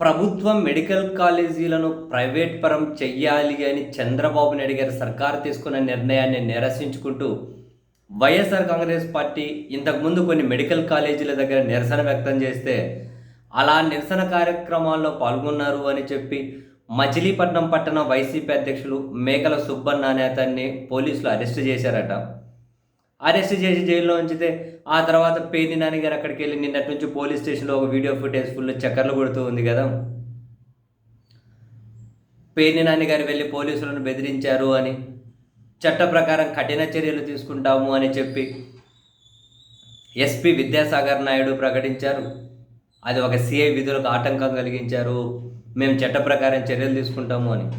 ప్రభుత్వం medical కాలేజీలను private పరం చెయ్యాలి అని చంద్రబాబు నాయుడు గారి సర్కారు తీసుకున్న నిర్ణయాన్ని నిరసించుకుంటూ వైఎస్ఆర్ కాంగ్రెస్ పార్టీ ఇంతకుముందు కొన్ని మెడికల్ కాలేజీల దగ్గర నిరసన వ్యక్తం చేస్తే అలా నిరసన కార్యక్రమాల్లో పాల్గొన్నారు అని చెప్పి మచిలీపట్నం పట్టణ వైసీపీ అధ్యక్షులు మేకల సుబ్బన్న అనే అతన్ని పోలీసులు అరెస్ట్ చేశారట. అరెస్ట్ చేసి జైల్లో ఉంచితే ఆ తర్వాత పేని నాని గారు అక్కడికి వెళ్ళి నిన్నటి నుంచి పోలీస్ స్టేషన్లో ఒక వీడియో ఫుటేజ్ ఫుల్ చక్కర్లు కొడుతూ ఉంది కదా. పేని నాని గారు వెళ్ళి పోలీసులను బెదిరించారు అని చట్ట ప్రకారం కఠిన చర్యలు తీసుకుంటాము అని చెప్పి ఎస్పీ విద్యాసాగర్ నాయుడు ప్రకటించారు. అది ఒక సిఐ విధులకు ఆటంకం కలిగించారు. మేము చట్ట ప్రకారం చర్యలు తీసుకుంటాము అని.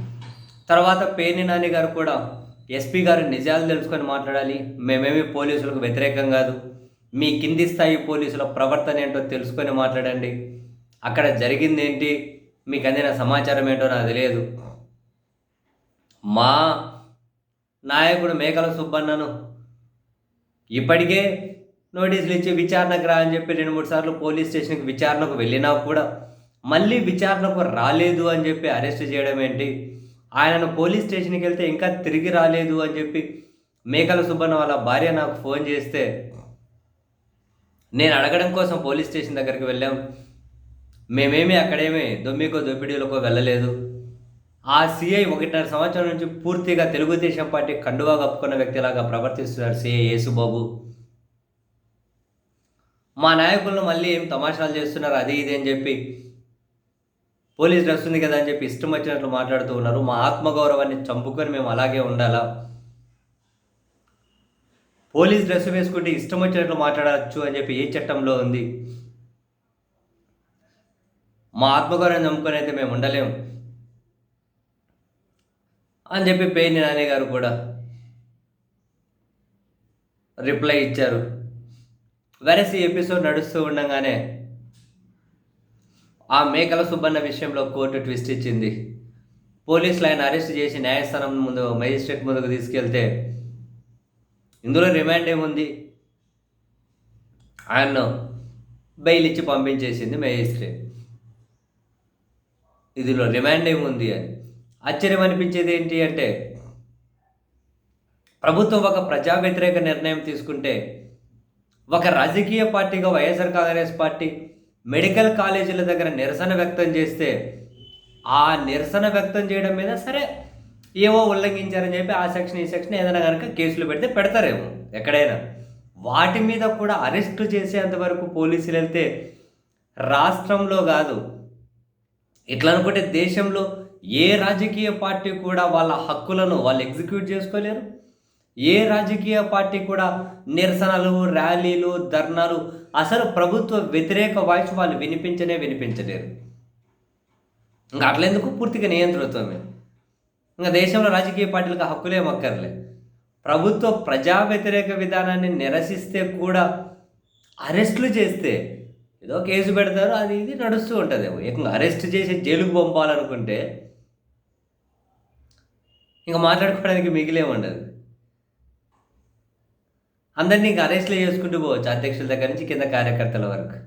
తర్వాత పేని నాని గారు కూడా ఎస్పీ గారు నిజాలు తెలుసుకొని మాట్లాడాలి. మేమేమి పోలీసులకు వ్యతిరేకం కాదు. మీ కింది స్థాయి పోలీసుల ప్రవర్తన ఏంటో తెలుసుకొని మాట్లాడండి. అక్కడ జరిగింది ఏంటి? మీకు అందిన సమాచారం ఏంటో నాకు తెలియదు. మా నాయకుడు మేకల సుబ్బన్నను ఇప్పటికే నోటీసులు ఇచ్చి విచారణకు రా అని చెప్పి రెండు మూడు సార్లు పోలీస్ స్టేషన్కి విచారణకు వెళ్ళినా కూడా మళ్ళీ విచారణకు రాలేదు అని చెప్పి అరెస్ట్ చేయడం ఏంటి? ఆయనను పోలీస్ స్టేషన్కి వెళ్తే ఇంకా తిరిగి రాలేదు అని చెప్పి మేకల సుబ్బన్న వాళ్ళ భార్య నాకు ఫోన్ చేస్తే నేను అడగడం కోసం పోలీస్ స్టేషన్ దగ్గరికి వెళ్ళాం. మేమేమీ అక్కడేమీ దొమ్మికో దొప్పిడీలకో వెళ్ళలేదు. ఆ సిఐ ఒకటిన్నర సంవత్సరం నుంచి పూర్తిగా తెలుగుదేశం పార్టీ కండువా కప్పుకున్న వ్యక్తిలాగా ప్రవర్తిస్తున్నారు సిఐ యేసుబాబు. మా నాయకులను మళ్ళీ ఏం తమాషాలు చేస్తున్నారు అది ఇది అని చెప్పి పోలీస్ డ్రెస్ ఉంది కదా అని చెప్పి ఇష్టం వచ్చినట్లు మాట్లాడుతూ ఉన్నారు. మా ఆత్మగౌరవాన్ని చంపుకొని మేము అలాగే ఉండాలా? పోలీస్ డ్రెస్ వేసుకుంటే ఇష్టం వచ్చినట్లు మాట్లాడచ్చు అని చెప్పి ఏ చట్టంలో ఉంది? మా ఆత్మగౌరవం చంపుకొని అయితే మేము ఉండలేము అని చెప్పి పేర్ని నాని గారు కూడా రిప్లై ఇచ్చారు. వెరసి ఎపిసోడ్ నడుస్తూ ఉండగానే ఆ మేకల సుబ్బన్న విషయంలో కోర్టు ట్విస్ట్ ఇచ్చింది. పోలీసులు ఆయన అరెస్ట్ చేసి న్యాయస్థానం ముందు మేజిస్ట్రేట్ ముందుకు తీసుకెళ్తే ఇందులో రిమాండ్ ఏముంది? ఆయన్ను బెయిల్ ఇచ్చి పంపించేసింది మేజిస్ట్రేట్. ఇదిలో రిమాండ్ ఏముంది అని. ఆశ్చర్యం అనిపించేది ఏంటి అంటే ప్రభుత్వం ఒక ప్రజా వ్యతిరేక నిర్ణయం తీసుకుంటే ఒక రాజకీయ పార్టీగా వైఎస్ఆర్ కాంగ్రెస్ పార్టీ మెడికల్ కాలేజీల దగ్గర నిరసన వ్యక్తం చేస్తే ఆ నిరసన వ్యక్తం చేయడం మీద సరే ఏవో ఉల్లంఘించారని చెప్పి ఆ సెక్షన్ ఈ సెక్షన్ ఏదైనా కనుక కేసులు పెడితే పెడతారేమో ఎక్కడైనా. వాటి మీద కూడా అరెస్ట్ చేసేంతవరకు పోలీసులు వెళ్తే రాష్ట్రంలో కాదు ఇట్లా అనుకుంటే దేశంలో ఏ రాజకీయ పార్టీ కూడా వాళ్ళ హక్కులను వాళ్ళు ఎగ్జిక్యూట్ చేసుకోలేరు. ఏ రాజకీయ పార్టీ కూడా నిరసనలు ర్యాలీలు ధర్నాలు అసలు ప్రభుత్వ వ్యతిరేక వాయిస్ వాళ్ళు వినిపించనే వినిపించలేరు. ఇంకా అట్లెందుకు పూర్తిగా నియంత్రితమే ఇంకా దేశంలో రాజకీయ పార్టీలకు హక్కులే మక్కర్లే. ప్రభుత్వ ప్రజా వ్యతిరేక విధానాన్ని నిరసిస్తే కూడా అరెస్టులు చేస్తే ఏదో కేసు పెడతారు అది ఇది నడుస్తూ ఉంటుంది ఏకంగా అరెస్ట్ చేసి జైలుకు పంపాలనుకుంటే ఇంకా మాట్లాడుకోవడానికి మిగిలే ఉండదు. అందరినీ ఇంకా అరెస్ట్లు చేసుకుంటూ పోవచ్చు అధ్యక్షుల దగ్గర నుంచి కింద కార్యకర్తల వరకు.